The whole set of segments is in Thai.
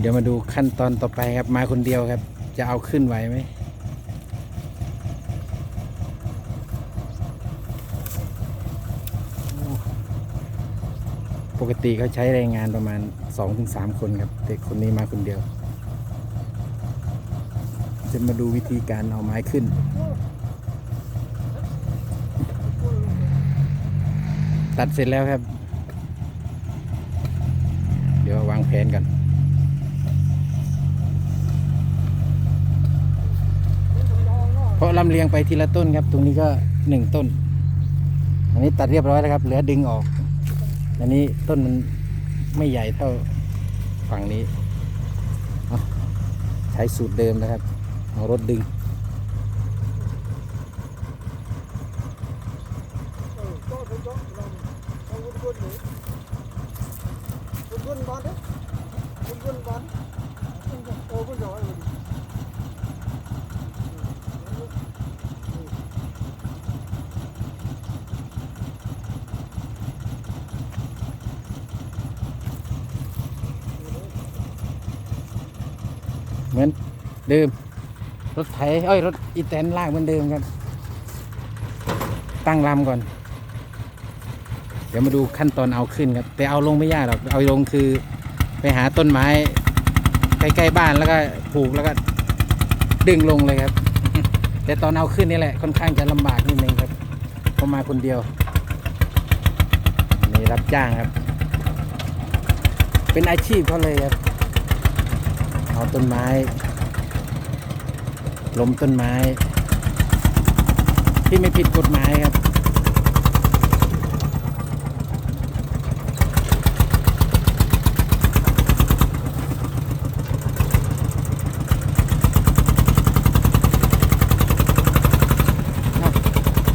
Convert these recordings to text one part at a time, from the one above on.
เดี๋ยวมาดูขั้นตอนต่อไปครับ มาคนเดียวครับ จะเอาขึ้นไหวไหมปกติเขาใช้แรงงานประมาณ 2-3 คนครับ แต่คนนี้มาคนเดียว จะมาดูวิธีการเอาไม้ขึ้น ตัดเสร็จแล้วครับ เพราะลำเลียงไปทีละต้นครับ ตรงนี้ก็หนึ่งต้น อันนี้ตัดเรียบร้อยแล้วครับ เหลือดึงออก อันนี้ต้นมันไม่ใหญ่เท่าฝั่งนี้ ใช้สูตรเดิมนะครับ เอารถดึงเหมือน เดิม รถไถเอ้ยรถอีแตนลากเหมือนเดิมครับ ตั้งลำก่อน เดี๋ยวมาดูขั้นตอนเอาขึ้นครับ แต่เอาลงไม่ยากหรอกเอาลงคือ ไปหาต้นไม้ใกล้ๆบ้านแล้วก็ผูกแล้วก็ ดึงลงเลยครับ แต่ตอนเอาขึ้นนี่แหละค่อนข้างจะลำบากนิดนึงครับเพราะมาคนเดียวนี่รับจ้างครับ เป็นอาชีพเขาเลยครับเอาต้นไม้ ล้มต้นไม้ ที่ไม่ผิดกฎหมายครับ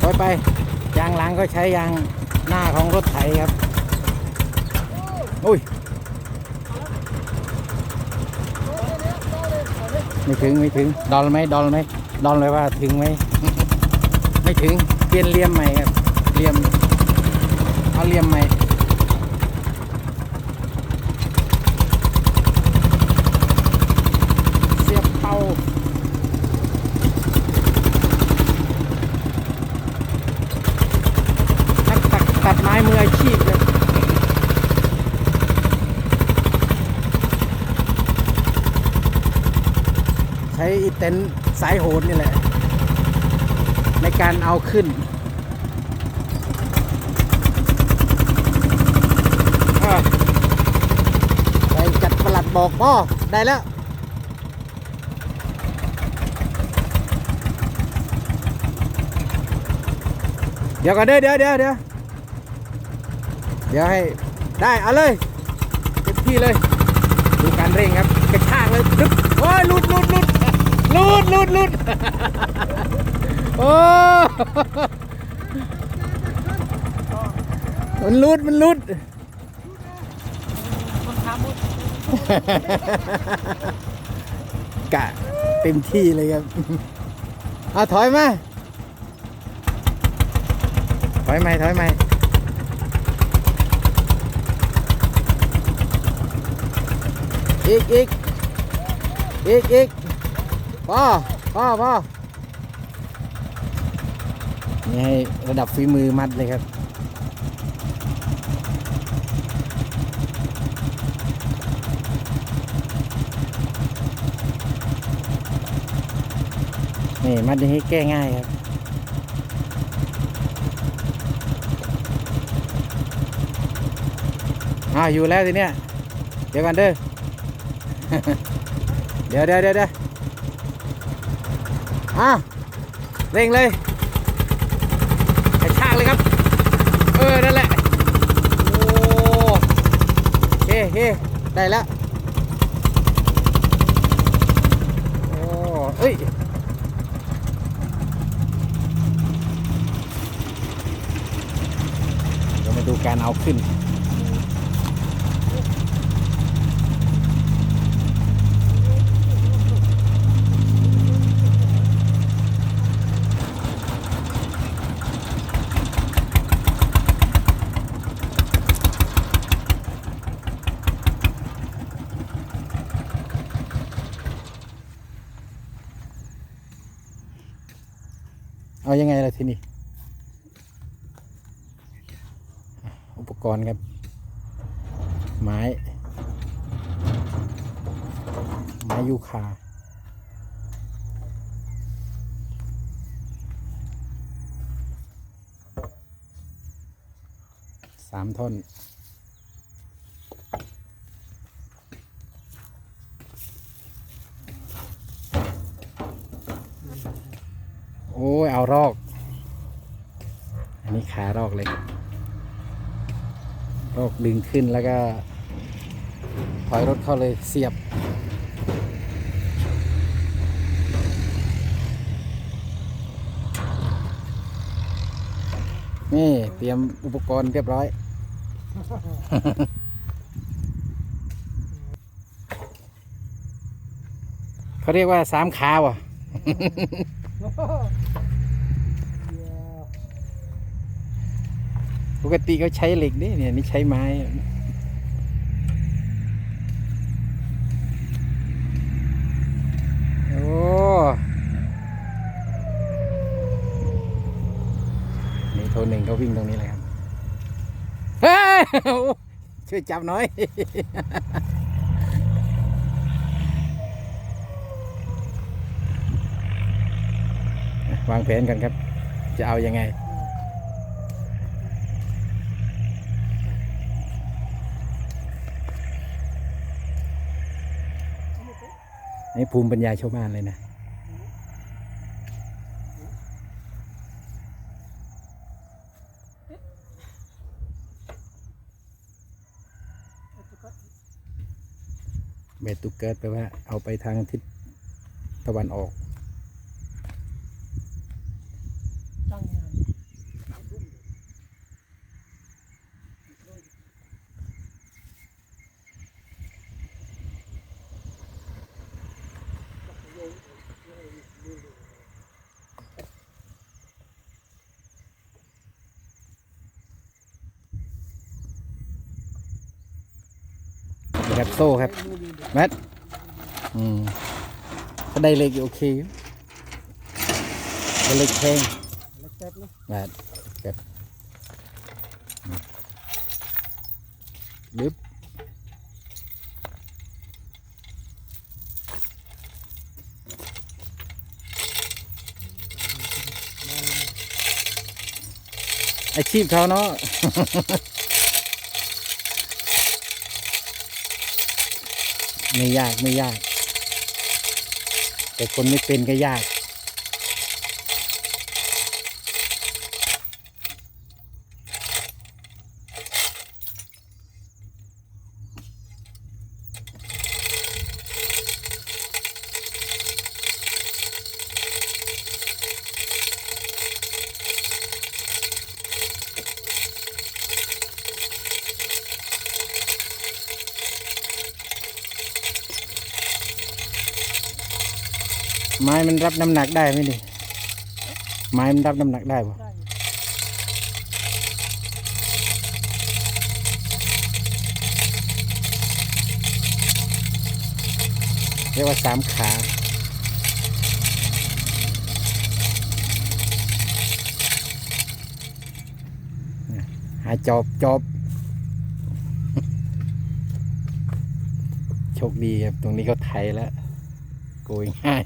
ถอยไป ยางหลังก็ใช้ยางหน้าของรถไถครับ อุ้ย ไม่ถึงไม่ถึง ดอลไหมดอลไหมดอลเลยว่าถึงไหมไม่ถึงเปลี่ยนเหลี่ยมใหม่ครับเหลี่ยมเอาเหลี่ยมใหม่ เสียบเป่า นักตัดตัดไม้มืออาชีพครับใช้อีเต็นท์สายโหดนี่แหละ ในการเอาขึ้นไปจัดประหลัดบอกพ่อได้แล้วเดี๋ยวกันเด้อเดี๋ยวเดี๋ยวเดี๋ยวเดี๋ยวให้ได้เอาเลยเต็มที่เลย ดูการเร่งครับกระชากเลยปึ๊บโอ้ยลุดลุด ลุดลุดลุดโอ้มันลุดมันลุดกะเต็มที่เลยครับเอาถอยมา ถอยไหมถอยไหมอีกอีกอีกอีก พอพอพอนี่ให้ระดับฝีมือมัดเลยครับ นี่มัดอย่างนี้แก้ง่ายครับอ้าอยู่แล้วทีเนี้ยเดี๋ยวกันเด้อ เดี๋ยวเดี๋ยวเดี๋ยวเดี๋ยว อะเร่งเลยกระชากเลยครับ เออ นั่นแหละ โอ้เฮ้เฮ้ได้แล้วโอ้เอ้ยเดี๋ยวมาดูการเอาขึ้น เอายังไงล่ะทีนี้ อุปก รณ์ครับ ไม้ ไม้ยูคาสามท่อนโอ้ย เอารอก อันนี้ขารอกเลย ครับรอกดึงขึ้นแล้วก็ ถอยรถเข้าเลยเสียบ นี่ เตรียมอุปกรณ์เรียบร้อย เขาเรียกว่าสามขาวอะ ปกติเขาใช้เหล็กนี่เนี่ยนี่ใช้ไม้โอ้นี่โทรหนึ่งเขาวิ่งตรงนี้เลยครับเฮ้ยช่วยจับหน่อย วางแผนกันครับ จะเอายังไง นี่ภูมิปัญญาชาวบ้านเลยนะเบตุเกิดแปลว่าเอาไปทางทิศตะวันออก ตั้งงานนี่ครับโซ่ครับแมทอืมก็ได้เล็กอยู่โอเคอยู่ได้เล็กแข็งแล้วแบนะแมทครับดึบอาชีพเขาเนาะ ไม่ยากไม่ยาก แต่คนไม่เป็นก็ยาก ไม้มันรับน้ำหนักได้ไหมนี่ไม้มันรับน้ำหนักได้ปะเรียกว่าสามขาเนี่ยหาจอบจอบโชคดีครับ ตรงนี้ก็ไทยแล้วโกยง่าย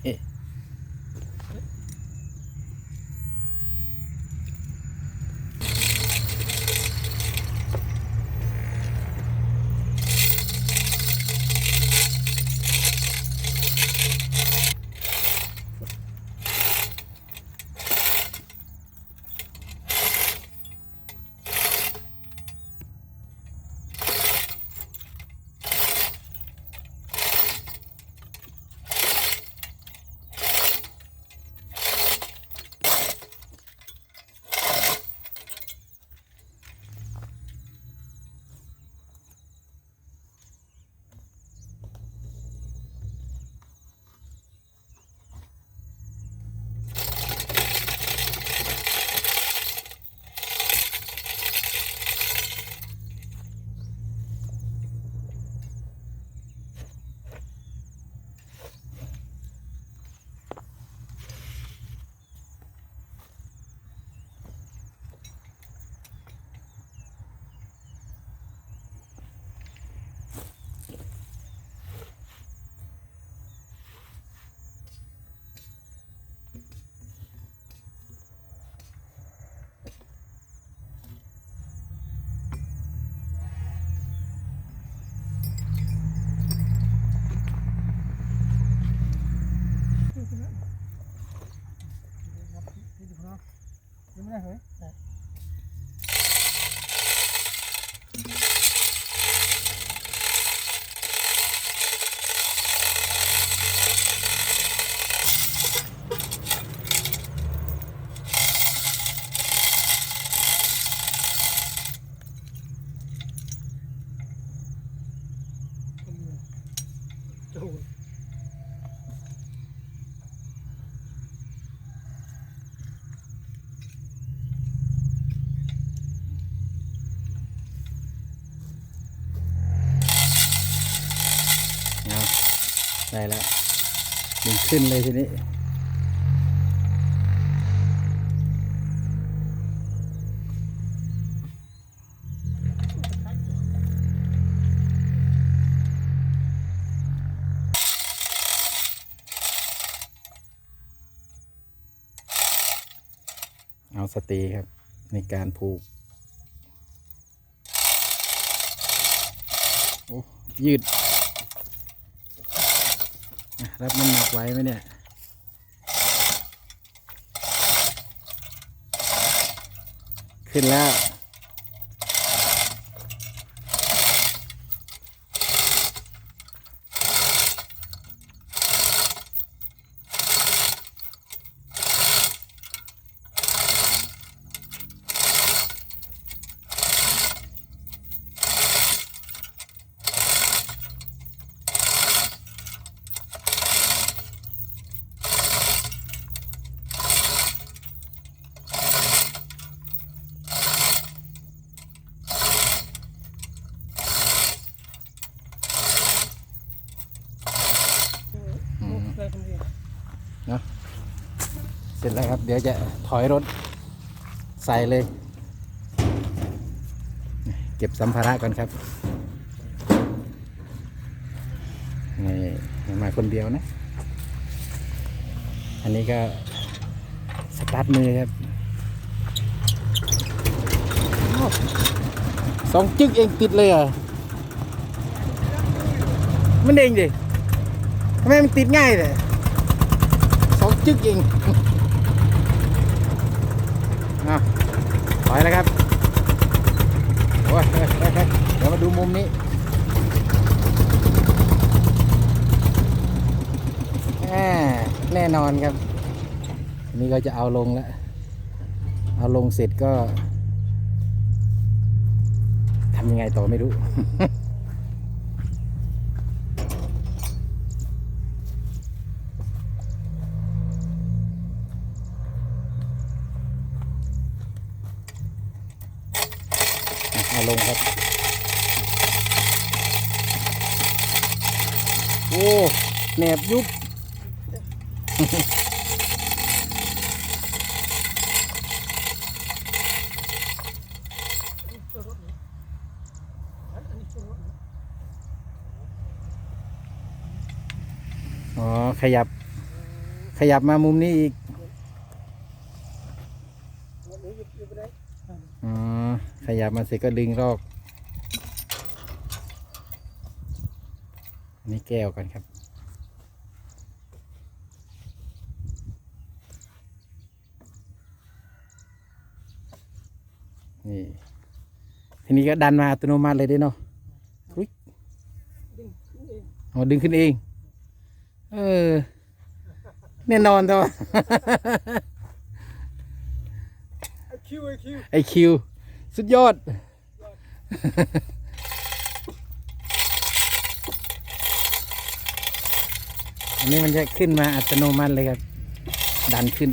ได้แล้วดึงขึ้นเลยทีนี้ เอาสตีครับ ในการผูกยืด รับน้ำหนักไว้ไหมเนี่ยขึ้นแล้ว อืม ได้คนเดียว เสร็จแล้วครับ เดี๋ยวจะถอยรถใส่เลย เก็บสัมภาระก่อนครับนี่มาคนเดียวนะ อันนี้ก็สตาร์ทมือครับสองจึกเองติดเลยอะมันเองดิทำไมมันติดง่ายเลยสองจึกเอง อะถอย แล้วครับโอ้ยเฮ้ยเฮ้ยเฮ้ยเดี๋ยวมาดูมุมนี้แน่แน่นอนครับ นี่ก็จะเอาลงแล้ว เอาลงเสร็จก็ทำยังไงต่อไม่รู้ เอาลงครับ โอ้แหนบยุบตัวรถนี่อันนี้ตัวรถนี่อ๋อ ขยับ ขยับมามุมนี้อีก รถนี้หยุดหยุดไปได้ อ๋อ ขยับมาเสร็จก็ดึงรอกอันนี้แก้วกันครับ นี่ ทีนี้ก็ดันมาอัตโนมัติเลยเด้เนาะดึงขึ้นเองอ๋อดึงขึ้นเอง เออ แน่นอนแต่ว่าไอคิวไอคิวไอคิว สุดยอด อันนี้มันจะขึ้นมาอัตโนมัติเลยครับ ดันขึ้น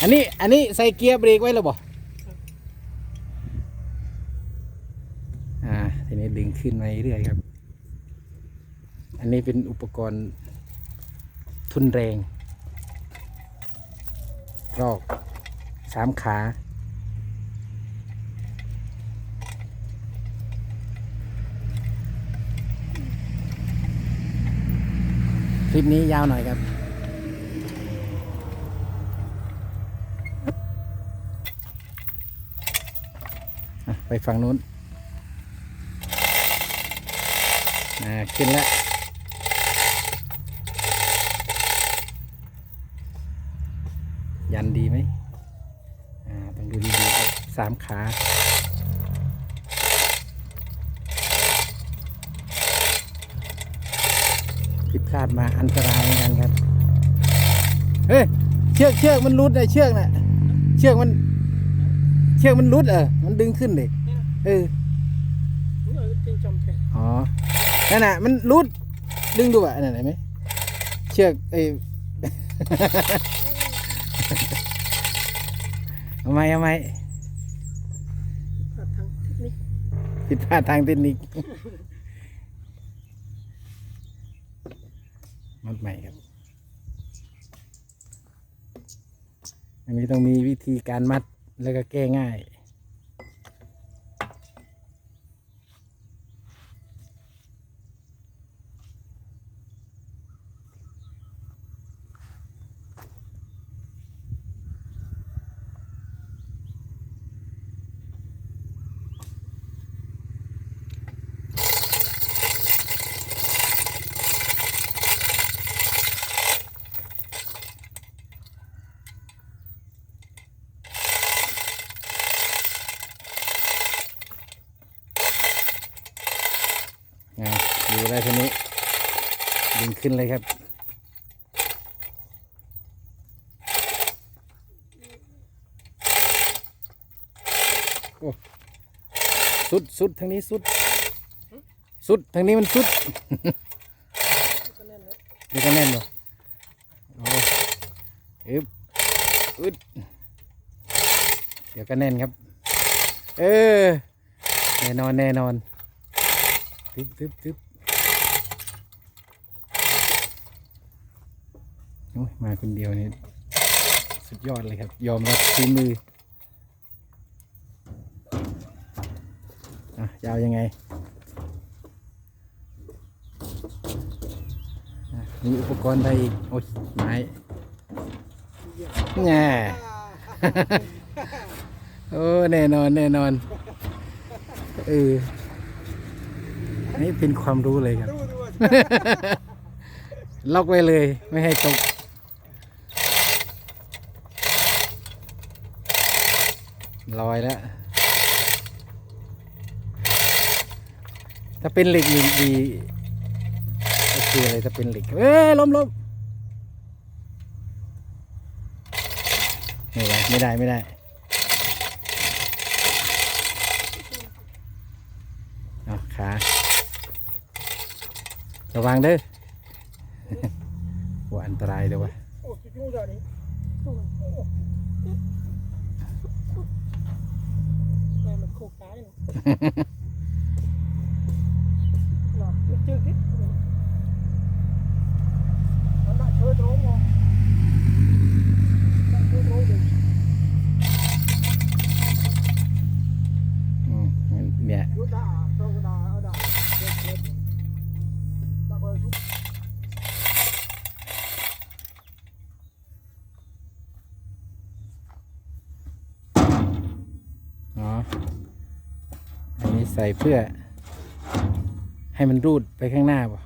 อันนี้ อันนี้ใส่เกียร์เบรกไว้แล้วบ่อ่า ทีนี้ดึงขึ้นมาเรื่อยครับ อันนี้เป็นอุปกรณ์ทุนแรง รอกสามขา คลิปนี้ยาวหน่อยครับ ไปฝั่งนู้นอ่าขึ้นแล้วยันดีไหมอ่าต้องดูดีๆครับสามขา ผิด พลาดมาอันตรายเหมือนกันครับ เฮ้ยเชือกเชือกมันรุดเลยเชือกน่ะ เชือกมัน เชือกมันรุดเออมันดึงขึ้นเลยเออนี่เออเป็นจอมแทนอ๋อนั่นน่ะ มันรุดดึงดูอะอันนั้นเห็นไหมเชือกไอ้เอาไหมเอาไหมตัดทางเทคนิคผิดพลาดทางเทคนิค มัดใหม่ครับ อันนี้ต้องมีวิธีการมัดแล้วก็แก้ง่าย อ่าดูได้ทีนี้ดึงขึ้นเลยครับ โอ้ สุดสุดทางนี้สุด สุดทางนี้มันสุดก็แน่นเลยเดี๋ยวก็แน่นวะโอ้อึบอึดเดี๋ยวก็แน่นครับ เออแน่นอนแน่นอนตึ๊บตึ๊บตึ๊บโอ้ยมาคนเดียวนี่สุดยอดเลยครับ ยอมรับฝีมืออะ จะเอายังไงอะมีอุปกรณ์อะไรอีก โอ้ยไม้แง่โอ้แน่นอนแน่นอนเอออันนี่เป็นความรู้เลยครับดูดูว่าล็อกไว้เลยไม่ให้ตกลอยแล้ว ถ้าเป็นเหล็กดีดีโอเคเลยถ้าเป็นเหล็กเอ้ยล้มล้มไม่ไหวไม่ได้ไม่ได้เอาขาระวังเด้อว่าอันตรายเลยวะโอ้ยยุ่งยากนี่โอ้ยโอ้ยแม่มันโคกตายเนาะ หลับจืดนิดมันน่าเชื่อตรงอ่ะน่าเชื่อตรงดิ อืมเนี่ย ยุดด่าโซ่ด่าเอาด่าเด็ดเด็ดด่าไปยุบ อ๋อ อันนี้ใส่เพื่อ ให้มันรูดไปข้างหน้าป่ะ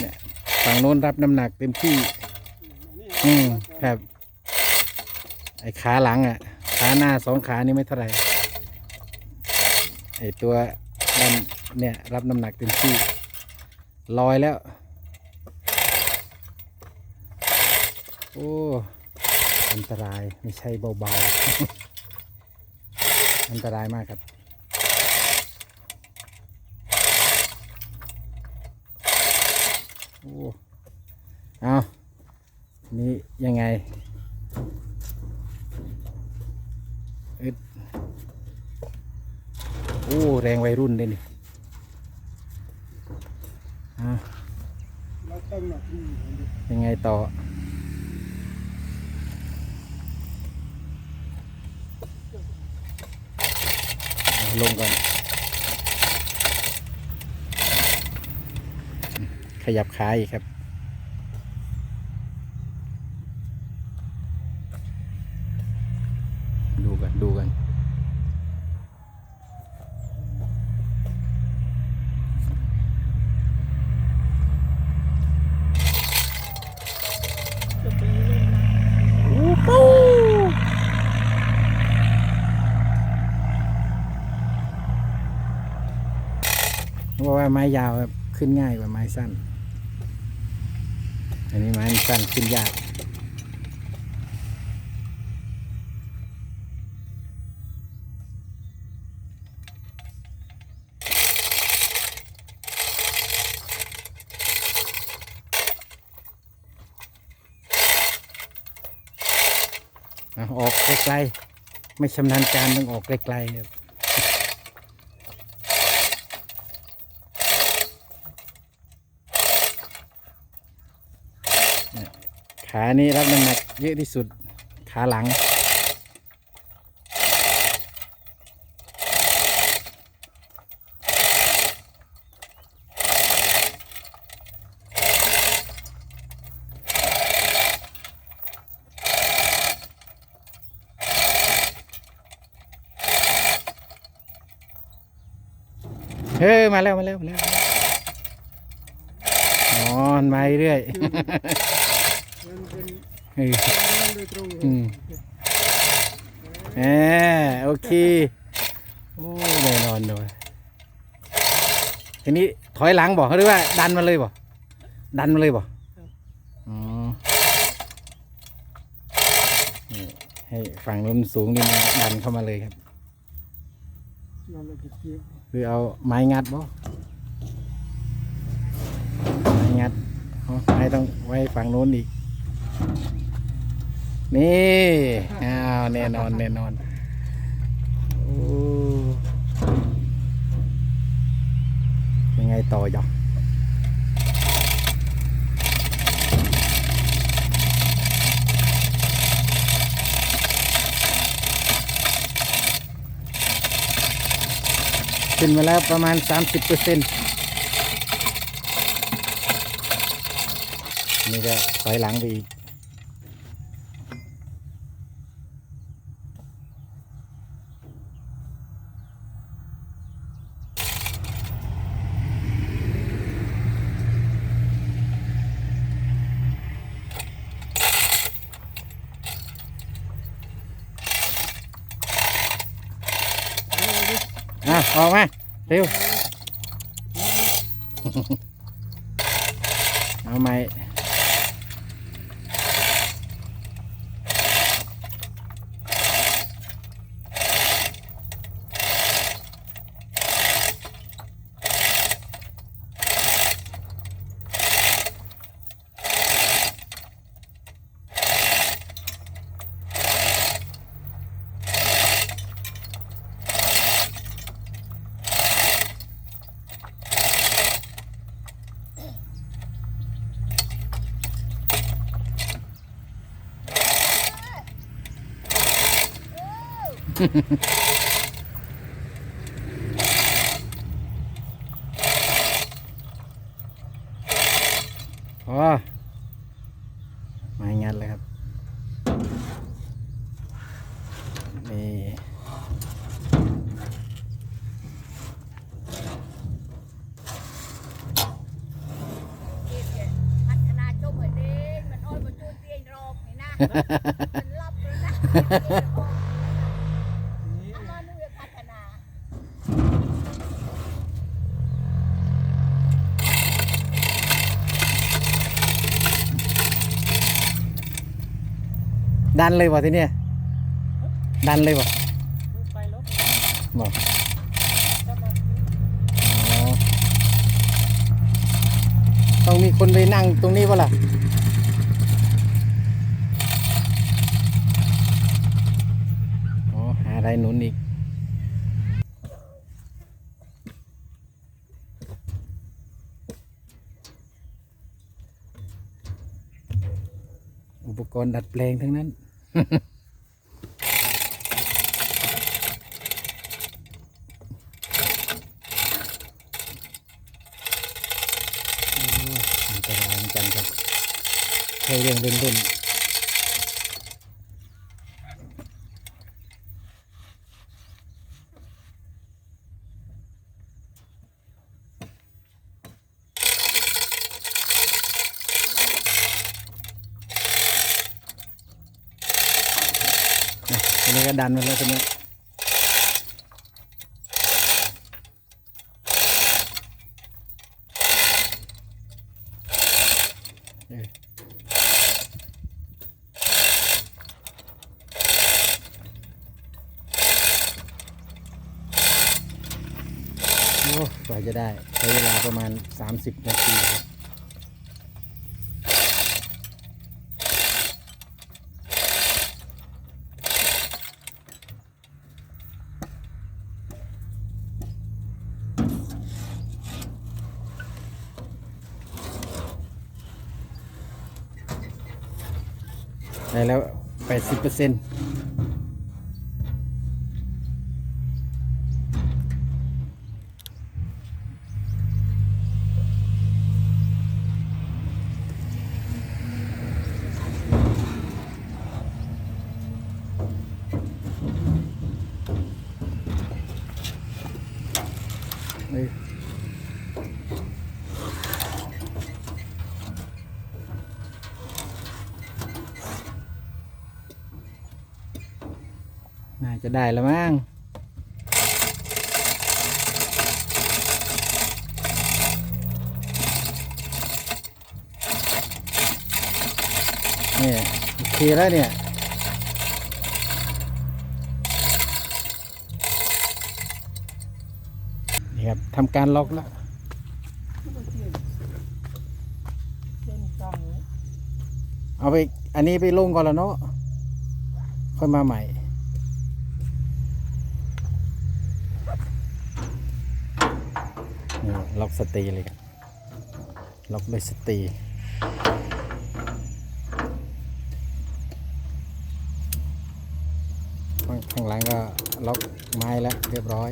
เนี่ยฝั่งโน้นรับน้ำหนักเต็มที่ อืมครับ ไอ้ขาหลังอะ ขาหน้าสองขานี่ไม่เท่าไหร่ ไอ้ตัวด้านเนี่ย รับน้ำหนักเต็มที่ลอยแล้ว โอ้ อันตรายไม่ใช่เบาๆ อันตรายมากครับ โอ้เอานี่ยังไงอึดโอ้ แรงวัยรุ่นเลยนี่ยังไงต่อ ลงก่อน ขยับขาอีกครับ ไม้ยาวขึ้นง่ายกว่าไม้สั้น อันนี้ไม้สั้นขึ้นยากออกไกลๆไม่ชำนาญการต้องออกไกลๆครับ ขานี้รับน้ำหนักเยอะที่สุด ขาหลัง เฮ้ย มาแล้ว มาแล้ว มาแล้วอ๋อนมาเรื่อย เออเรื่องโดยตรงอืมแหมโอเค โอ้แน่นอนเลยทีนี้ถอยหลังบอกหรือว่า ดันมาเลยบอกดันมาเลยบอกอ๋อนี่ให้ฝั่งนู้นสูงนิดนึงดันเข้ามาเลยครับคือเกี่ยวหรือเอาไม้งัดบ่ไม้งัดเอาไม้ต้องไว้ฝั่งนู้นอีก นี่อ้าวแน่นอนแน่นอนโอ้ยังไงต่อจ๊ะขึ้นมาแล้วประมาณ 30เปอร์เซ็นต์นี่ก็ถอยหลังไปอีก อะ ออกมา เร็ว เอาไหม พอมางัดเลยครับ นี่พัฒนาจมเหมือนเดิมมันอ้อยมันจูนเตียงรอบนี่นะมันรับเลยนะ นี่ ถ้ามาหนูจะพัฒนา ดันเลยบ่ทีเนี้ยดันเลยบ่ไปลบบ่ถ้ามันอ๋อต้องมีคนไปนั่งตรงนี้ป่ะล่ะอ๋อหาอะไรหนุนอีกอุปกรณ์ดัดแปลงทั้งนั้นโอันตรายเหมือนกันครับ ให้เรื่องเล่นอะทีนี้ก็ ดันมาแล้วทีนี้เออโอ้กว่าจะได้ใช้เวลาประมาณ 30นาทีครับ ได้แล้วแปดสิบเปอร์เซ็นต์ ได้แล้วมั้งเนี่ยโอเคแล้วเนี่ยนี่ครับทำการล็อกแล้วเป็นจังเอาไป อันนี้ไปลงก่อนแล้วเนาะค่อยมาใหม่ นี่ ล็อกสตีเลยครับล็อกด้วยสตีข้างข้างหลังก็ล็อกไม้แล้วเรียบร้อย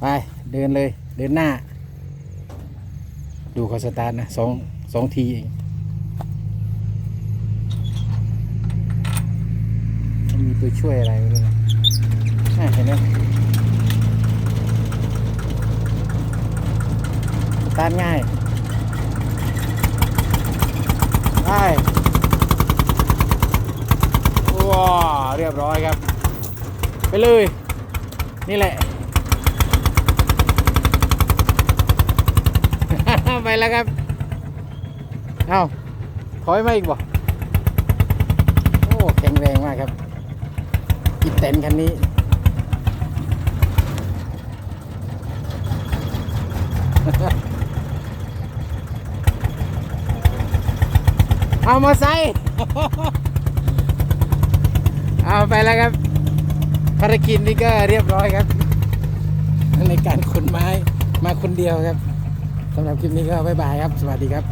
ไปเดินเลยเดินหน้า ดูเขาสตาร์ทนะสองสองทีเองมีตัวช่วยอะไร เห็นไหมตาร์ทง่ายไปว้าวเรียบร้อยครับ ไปเลย นี่แหละ ไปแล้วครับ เอาถอยมาอีกบ่โอ้แข็งแรงมากครับอีเต็นคันนี้ เอามาใส่เอาไปแล้วครับภารกิจนี้ก็เรียบร้อยครับ ในการขนไม้มาคนเดียวครับสำหรับคลิปนี้ก็บ๊ายบายครับ สวัสดีครับ